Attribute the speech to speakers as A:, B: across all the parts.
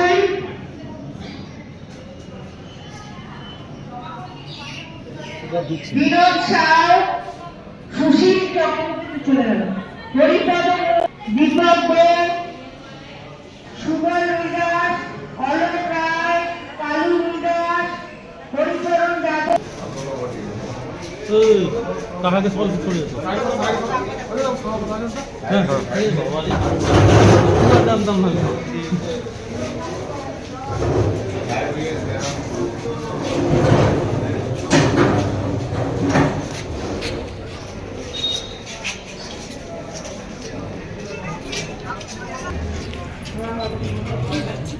A: হাসিবুল বিনোদ সাউ সুশীল চক্রবর্তী চলে গেল। হরিপদ দীপক গোয়েল সুবল দাস অলোক রায় কালু দাস হরিচরণ যাদব।
B: কাকাকে সবাই ছড়ে যেত হ্যাঁ দাম দাম। না দিচ্ছে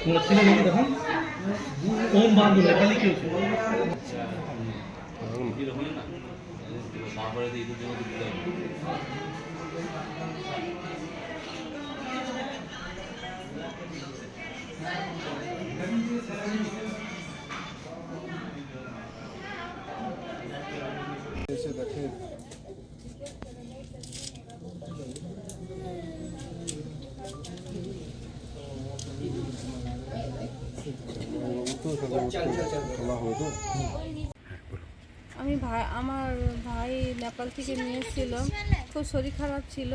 B: তোমরা চিনে ওম বান্ধব লেখা লিখে
C: এসে
D: আমি ভাই, আমার ভাই নেপাল থেকে নিয়ে এসেছিলাম খুব শরীর খারাপ ছিল।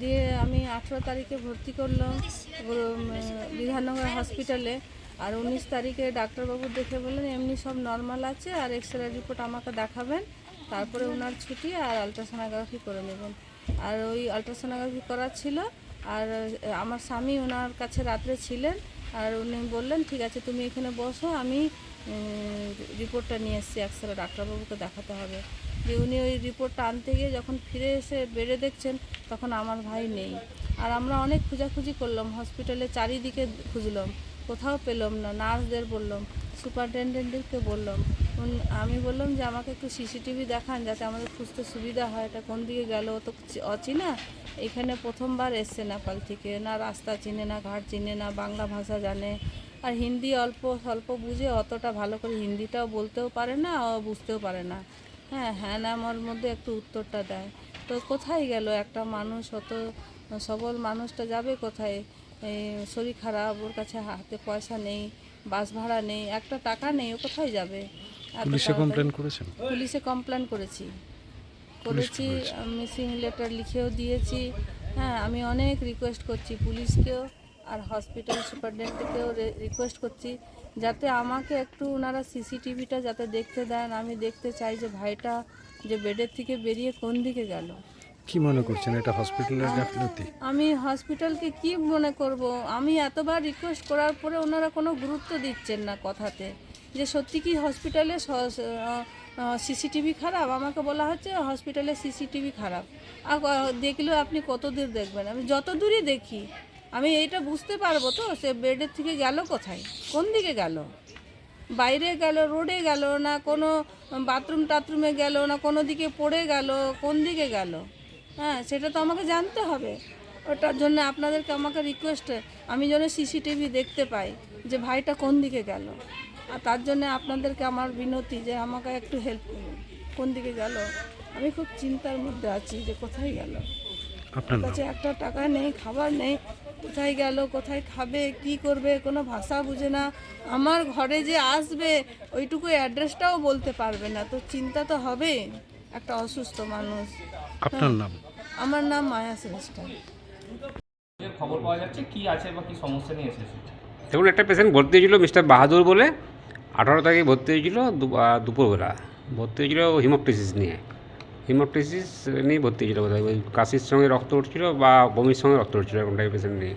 D: দিয়ে আমি আঠেরো তারিখে ভর্তি করলাম বিধাননগর হসপিটালে। আর উনিশ তারিখে ডাক্তারবাবু দেখে বললেন, এমনি সব নর্মাল আছে, আর এক্স রে রিপোর্ট আমাকে দেখাবেন। তারপরে ওনার ছুটি আর আলট্রাসোনোগ্রাফি করে নেবেন। আর ওই আলট্রাসোনোগ্রাফি করা ছিল। আর আমার স্বামী ওনার কাছে রাত্রে ছিলেন। আর উনি বললেন, ঠিক আছে, তুমি এখানে বসো, আমি রিপোর্টটা নিয়ে এসেছি, একসাথে ডাক্তারবাবুকে দেখাতে হবে। যে উনি ওই রিপোর্টটা আনতে গিয়ে যখন ফিরে এসে বেড়ে দেখছেন, তখন আমার ভাই নেই। আর আমরা অনেক খোঁজাখুঁজি করলাম, হসপিটালে চারিদিকে খুঁজলাম, কোথাও পেলাম না, নার্সদের বললাম সুপারিনটেন্ডেন্টকে বললাম। আমি বললাম যে আমাকে একটু সিসিটিভি দেখান যাতে আমাদের খুঁজতে সুবিধা হয়, এটা কোন দিকে গেল তো অচেনা। এখানে প্রথমবার এসছে নেপাল থেকে, না রাস্তা চিনে না, ঘাট চিনে না, বাংলা ভাষা জানে। আর হিন্দি অল্প স্বল্প বুঝে অতটা ভালো করে হিন্দিটাও বলতেও পারে না বুঝতেও পারে না। হ্যাঁ হ্যাঁ আমার মধ্যে একটু উত্তরটা দেয়। তো কোথায় গেল? একটা মানুষ অত সবল মানুষটা যাবে কোথায়? শরীর খারাপ, ওর কাছে হাতে পয়সা নেই, বাস ভাড়া নেই, একটা টাকা নেই, ও কোথায় যাবে?
C: পুলিশে কমপ্লেন করেছেন?
D: পুলিশে কমপ্লেন করেছি। করেছি মিসিং লেটার লিখেও দিয়েছি। হ্যাঁ আমি অনেক রিকোয়েস্ট করছি পুলিশকেও আর হসপিটাল সুপারডেন্টকেও রিকোয়েস্ট করছি যাতে আমাকে একটু ওনারা সিসিটিভিটা যাতে দেখতে দেন। আমি দেখতে চাই যে ভাইটা যে বেডের থেকে বেরিয়ে কোন দিকে গেল।
C: কি মনে করছেন এটা হসপিটালের গাফিলতি?
D: আমি হসপিটালকে কি মনে করব? আমি এতবার রিকোয়েস্ট করার পরে ওনারা কোনো গুরুত্ব দিচ্ছেন না কথাতে। যে সত্যি কি হসপিটালে সিসিটিভি খারাপ? আমাকে বলা হচ্ছে হসপিটালে সিসিটিভি খারাপ। আর দেখলেও আপনি কত দূর দেখবেন? আমি যত দূরই দেখি, আমি এইটা বুঝতে পারব তো, সে বেডের থেকে গেল কোথায়? কোন দিকে গেল? বাইরে গেল, রোডে গেল না কোনো বাথরুম টাথরুমে গেল না কোনো দিকে পড়ে গেল, কোন দিকে গেল? হ্যাঁ সেটা তো আমাকে জানতে হবে। ওটার জন্য আপনাদেরকে আমাকে রিকোয়েস্ট আমি যেন সিসিটিভি দেখতে পাই যে ভাইটা কোন দিকে গেল। আর তার জন্য আপনাদেরকে আমার বিনতি যে আমাকে একটু হেল্প করুন। কোন দিকে গেল? আমি খুব চিন্তার মধ্যে আছি যে কোথায় গেল?
C: আপনার
D: কাছে একটা টাকা নেই খাবার নেই কোথায় গেল কোথায় খাবে কি করবে কোনো ভাষা বুঝে না। আমার ঘরে যে আসবে ওইটুকু অ্যাড্রেসটাও বলতে পারবে না। তো চিন্তা তো হবে একটা অসুস্থ মানুষ।
C: আপনার নাম?
D: আমার নাম মায়া শ্রেষ্ঠ।
E: খবর পাওয়া যাচ্ছে কি আছে বা কি সমস্যা নিয়ে এসেছে?
F: দেখুন একটা পেশেন্ট ভর্তি হয়েছিল মিস্টার বাহাদুর বলে। আঠারো তারিখে ভর্তি হয়েছিল দুপুরবেলা। ভর্তি হয়েছিল হিমোপটিসিস নিয়ে। হিমোপটিসিস নিয়ে ভর্তি হয়েছিল বোধহয়। ওই কাশির সঙ্গে রক্ত উঠছিল বা বমির সঙ্গে রক্ত উঠছিল এরকম টাইপের পেশেন্ট নিয়ে।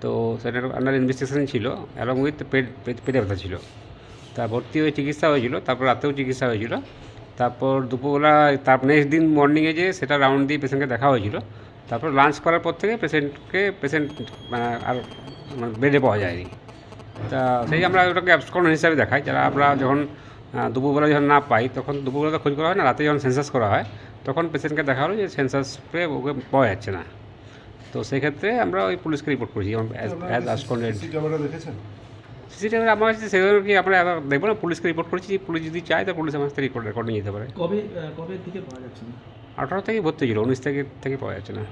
F: তো সেটার আন্ডার ইনভেস্টিগেশন ছিল অ্যালং উইথ পেট, পেট- ব্যথা ছিল। তা ভর্তি হয়ে চিকিৎসা হয়েছিল, তারপর রাতেও চিকিৎসা হয়েছিল। তারপর দুপুরবেলা, তার নেক্সট দিন মর্নিংয়ে যে সেটা রাউন্ড দিয়ে পেশেন্টকে দেখা হয়েছিল। তারপর লাঞ্চ করার পর থেকে পেশেন্টকে পেশেন্ট মানে আর মানে বেডে পাওয়া যায়নি। তা সেই আমরা ওটাকে অ্যাবসকন হিসাবে দেখাই। যারা আমরা যখন দুপুরবেলা যখন না পাই তখন দুপুরবেলা তো খোঁজ করা হয় না রাতে যখন সেন্সাস করা হয় তখন পেশেন্টকে দেখা হলো যে সেন্সাস পেয়ে ওকে পাওয়া যাচ্ছে না। তো সেক্ষেত্রে আমরা ওই পুলিশকে রিপোর্ট করেছি অ্যাজ
G: সিসি ক্যামেরা
F: সিসিটিভি আমার কাছে সেগুলো কি আমরা এবার দেখব না পুলিশকে রিপোর্ট করেছি পুলিশ যদি চায় তো পুলিশ আমার সাথে রেকর্ড রেকর্ড নিয়ে যেতে পারে।
B: কবে কবে থেকে পাওয়া যাচ্ছে না?
F: আঠারো থেকে ভর্তি ছিল উনিশ থেকে থেকে পাওয়া যাচ্ছে না।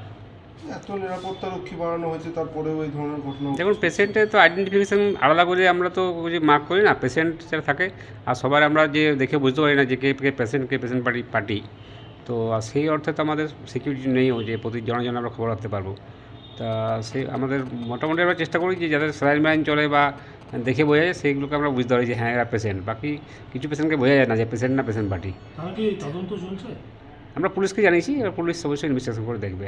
G: এত নিরাপত্তা রক্ষী বাড়ানো হয়েছে তারপরেও এই ধরনের ঘটনা
F: দেখুন পেশেন্টের তো আইডেন্টিফিকেশন আলাদা করে আমরা তো যে মার্ক করি না পেশেন্ট যারা থাকে আর সবার আমরা যে দেখে বুঝতে পারি না যে কে কে পেশেন্ট কে পেশেন্ট পার্টি পার্টি তো আর সেই অর্থে তো আমাদের সিকিউরিটি নেইও যে প্রতি জনজন আমরা খবর রাখতে পারব। তা সেই আমাদের মোটামুটি আমরা চেষ্টা করি যে যাদের স্যালাইন মাইন চলে বা দেখে বোঝা যায় সেইগুলোকে আমরা বুঝতে পারি যে হ্যাঁ এরা পেশেন্ট বাকি কিছু পেশেন্টকে বোঝা যায় না যে পেশেন্ট না পেশেন্ট পার্টি
B: তদন্ত চলছে?
F: আমরা পুলিশকে জানিয়েছি এবার পুলিশ অবশ্যই ইনভেস্টিগেশন করে দেখবে।